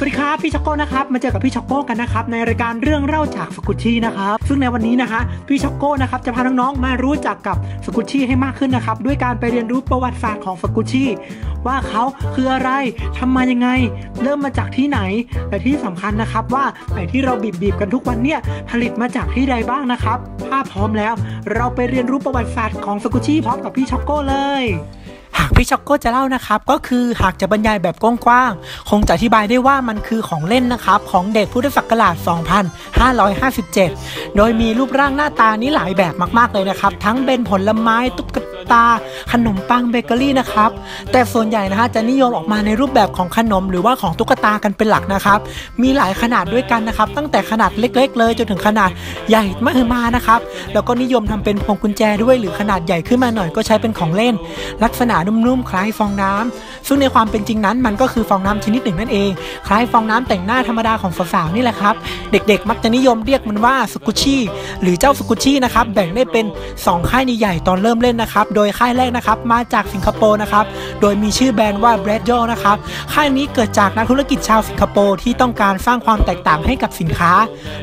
สวัสดีครับพี่ช็อกโก้นะครับมาเจอกับพี่ช็อกโก้กันนะครับในรายการเรื่องเล่าจากสกุชี่นะครับซึ่งในวันนี้นะฮะพี่ช็อกโก้นะครับจะพาน้องๆมารู้จักกับสกุชี่ให้มากขึ้นนะครับด้วยการไปเรียนรู้ประวัติศาสตร์ของสกุชี่ว่าเขาคืออะไรทำมายังไง เริ่มมาจากที่ไหนและที่สำคัญนะครับว่าไอที่เราบีบๆกันทุกวันเนี่ยผลิตมาจากที่ใดบ้างนะครับถ้าพร้อมแล้ว เราไปเรียนรู้ประวัติศาสตร์ของสกุชชี่พร้อมกับพี่ช็อกโก้เลย หากพี่ช็อกโก้จะเล่านะครับ ก็คือหากจะบรรยายแบบกว้างๆ คงจะอธิบายได้ว่ามันคือของเล่นนะครับ ของเด็กพุทธศักราช 2557 โดยมีรูปร่างหน้าตานี้หลายแบบมากๆเลยนะครับ ทั้งเป็นผลไม้ตุ๊ก ตา ขนมปังเบเกอรี่นะครับ แต่ส่วนใหญ่นะฮะจะนิยมออกมาในรูปแบบของขนมหรือว่าของตุ๊กตากันเป็นหลักนะครับ มีหลายขนาดด้วยกันนะครับ ตั้งแต่ขนาดเล็ก ๆ เลยจนถึงขนาดใหญ่มากมานะครับ แล้วก็นิยมทำเป็นพวงกุญแจด้วยหรือขนาดใหญ่ขึ้นมาหน่อยก็ใช้เป็นของเล่น ลักษณะนุ่มๆคล้ายฟองน้ำซึ่งในความเป็นจริงนั้นมันก็คือฟองน้ำชนิดหนึ่งนั่นเอง คล้ายฟองน้ำแต่งหน้าธรรมดาของสาวๆนี่แหละครับ เด็กๆ มักจะนิยมเรียกมันว่าสกุชชี่หรือเจ้าสกุชชี่นะครับแบ่งได้เป็น 2 ค่ายใหญ่ๆตอนเริ่มเล่นนะครับโดยค่ายแรกนะครับมาจากสิงคโปร์นะครับโดยมีชื่อแบรนด์ว่า b r a d d o นะครับค่ายนี้เกิดจากนักธุรกิจชาวสิงคโปร์ที่ต้องการสร้างความแตกต่างให้กับสินค้า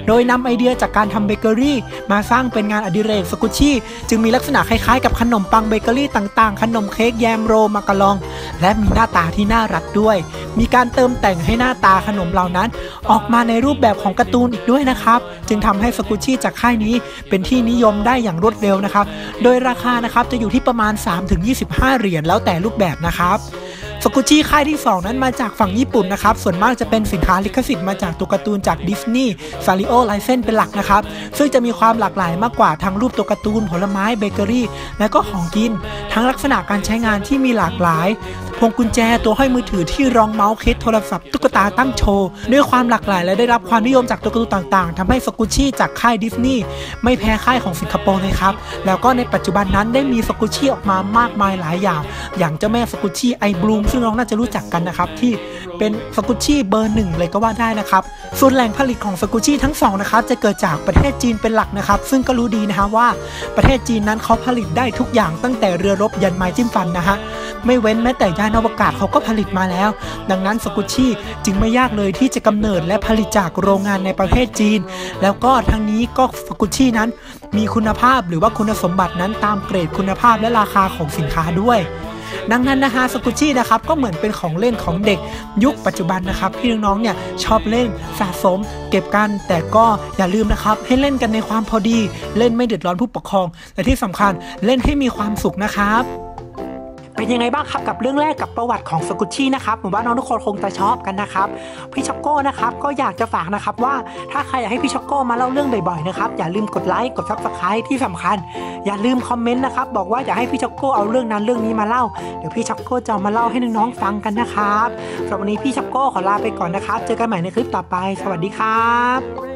โดยนำไอเดียจากการทำเบเกอรี่มาสร้างเป็นงานอดิเรกสกุชชี่จึงมีลักษณะคล้ายๆกับขนมปังเบเกอรี่ต่างๆ ขนมเค้กแยมโรมากะลอง และมีหน้าตาที่น่ารักด้วย มีการเติมแต่งให้หน้าตาขนมเหล่านั้น ออกมาในรูปแบบของการ์ตูนอีกด้วยนะครับ จึงทำให้สกุชชี่จากค่ายนี้เป็นที่นิยมได้อย่างรวดเร็วนะครับ โดยราคานะครับจะอยู่ที่ประมาณ 3-25 เหรียญแล้วแต่รูปแบบนะครับสกุชชี่ค่ายที่ 2 นั้นมาจากฝั่งญี่ปุ่นนะครับ ส่วนมากจะเป็นสินค้าลิขสิทธิ์มาจากตัวการ์ตูนจากดิสนีย์ซาริโอไลเซนเป็นหลักนะครับ ซึ่งจะมีความหลากหลายมากกว่าทั้งรูปตัวการ์ตูนผลไม้เบเกอรี่ และก็ของกิน ทั้งลักษณะการใช้งานที่มีหลากหลายพวงกุญแจตัวห้อยมือถือที่รองเมาส์เคสโทรศัพท์ตุ๊กตาตั้งโชว์ ด้วยความหลากหลาย และได้รับความนิยมจากตัวการ์ตูนต่างๆทำให้สกุชี่จากค่ายดิสนีย์ไม่แพ้ค่ายของสิงคโปร์เลยครับ แล้วก็ในปัจจุบันนั้นได้มีสกุชี่ออกมามากมายหลายอย่าง อย่างเจ้าแม่สกุชี่ไอบลูมซึ่งน้องน่าจะรู้จักกันนะครับที่เป็นสกุชี่เบอร์หนึ่งเลยก็ว่าได้นะครับส่วนแหล่งผลิตของสกุชชี่ทั้งสองนะครับจะเกิดจากประเทศจีนเป็นหลักนะครับ ซึ่งก็รู้ดีนะฮะว่าประเทศจีนนั้นเขาผลิตได้ทุกอย่างตั้งแต่เรือรบยันไม้จิ้มฟันนะฮะ ไม่เว้นแม้แต่ยานอวกาศเขาก็ผลิตมาแล้ว ดังนั้นสกุชชี่จึงไม่ยากเลยที่จะกำเนิดและผลิตจากโรงงานในประเทศจีน แล้วก็ทั้งนี้ก็สกุชชี่นั้น มีคุณภาพหรือว่าคุณสมบัตินั้นตามเกรดคุณภาพและราคาของสินค้าด้วยดังนั้นนะฮะสกุชชี่นะครับก็เหมือนเป็นของเล่นของเด็กยุคปัจจุบันนะครับที่น้องๆเนี่ยชอบเล่นสะสม เก็บกันแต่ก็อย่าลืมนะครับให้เล่นกันในความพอดี เล่นไม่เดือดร้อนผู้ปกครอง และที่สำคัญเล่นให้มีความสุขนะครับ เป็นยังไงบ้างครับกับเรื่องแรกกับประวัติของสกุชชี่นะครับผมว่าน้องทุกคนคงจะชอบกันนะครับพี่ช็อกโก้นะครับก็อยากจะฝากนะครับว่าถ้าใครอยากให้พี่ช็อกโก้มาเล่าเรื่องบ่อยๆนะครับอย่าลืมกดไลค์กดซับสไครต์ที่สำคัญ อย่าลืมคอมเมนต์นะครับบอกว่าอยากให้พี่ช็อกโก้เอาเรื่องนั้นเรื่องนี้มาเล่าเดี๋ยวพี่ช็อกโก้จะมาเล่าให้น้องๆฟังกันนะครับสำหรับวันนี้พี่ช็อกโก้ขอลาไปก่อนนะครับ เจอกันใหม่ในคลิปต่อไป สวัสดีครับ